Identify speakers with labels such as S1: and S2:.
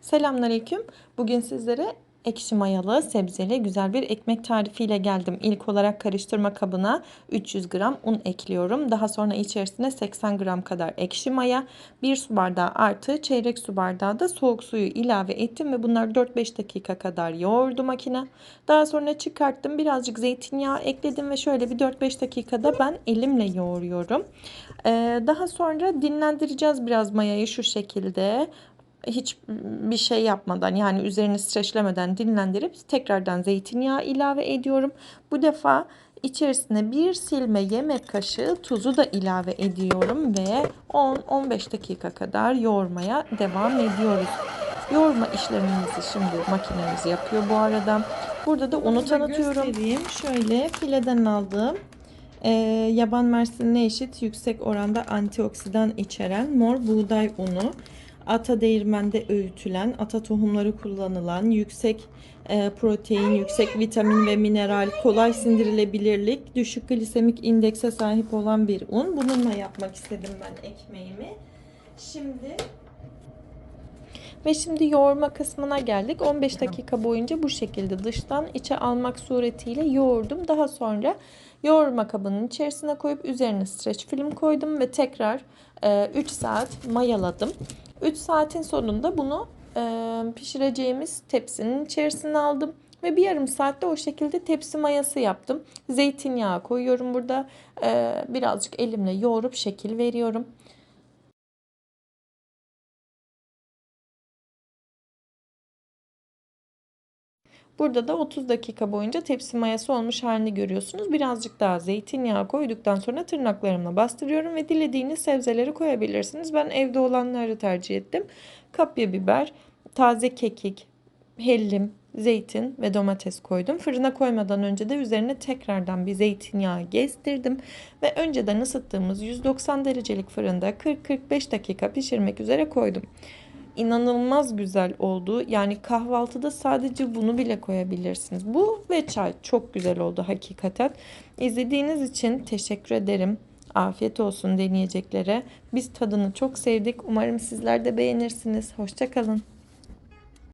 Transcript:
S1: Selamünaleyküm. Bugün sizlere ekşi mayalı sebzeli güzel bir ekmek tarifiyle geldim. İlk olarak karıştırma kabına 300 gram un ekliyorum. Daha sonra içerisine 80 gram kadar ekşi maya, 1 su bardağı artı çeyrek su bardağı da soğuk suyu ilave ettim ve bunlar 4-5 dakika kadar yoğurdu makine. Daha sonra çıkarttım. Birazcık zeytinyağı ekledim ve şöyle bir 4-5 dakikada ben elimle yoğuruyorum. Ee, daha sonra dinlendireceğiz biraz mayayı şu şekilde hiç bir şey yapmadan yani üzerini streçlemeden dinlendirip tekrardan zeytinyağı ilave ediyorum. Bu defa içerisine bir silme yemek kaşığı tuzu da ilave ediyorum ve 10-15 dakika kadar yoğurmaya devam ediyoruz. Yoğurma işlemimizi şimdi makinemiz yapıyor bu arada. Burada da unu tanıtıyorum. Şöyle fileden aldığım e, yaban mersinine eşit yüksek oranda antioksidan içeren mor buğday unu ata değirmende öğütülen, ata tohumları kullanılan, yüksek e, protein, yüksek vitamin ve mineral, kolay sindirilebilirlik, düşük glisemik indekse sahip olan bir un. Bununla yapmak istedim ben ekmeğimi. Şimdi ve şimdi yoğurma kısmına geldik. 15 dakika boyunca bu şekilde dıştan içe almak suretiyle yoğurdum. Daha sonra yoğurma kabının içerisine koyup üzerine streç film koydum ve tekrar 3 saat mayaladım. 3 saatin sonunda bunu e, pişireceğimiz tepsinin içerisine aldım. Ve bir yarım saatte o şekilde tepsi mayası yaptım. Zeytinyağı koyuyorum burada. E, birazcık elimle yoğurup şekil veriyorum. Burada da 30 dakika boyunca tepsi mayası olmuş halini görüyorsunuz. Birazcık daha zeytinyağı koyduktan sonra tırnaklarımla bastırıyorum ve dilediğiniz sebzeleri koyabilirsiniz. Ben evde olanları tercih ettim. Kapya biber, taze kekik, hellim, zeytin ve domates koydum. Fırına koymadan önce de üzerine tekrardan bir zeytinyağı gezdirdim ve önceden ısıttığımız 190 derecelik fırında 40-45 dakika pişirmek üzere koydum inanılmaz güzel oldu. Yani kahvaltıda sadece bunu bile koyabilirsiniz. Bu ve çay çok güzel oldu hakikaten. İzlediğiniz için teşekkür ederim. Afiyet olsun deneyeceklere. Biz tadını çok sevdik. Umarım sizler de beğenirsiniz. Hoşçakalın.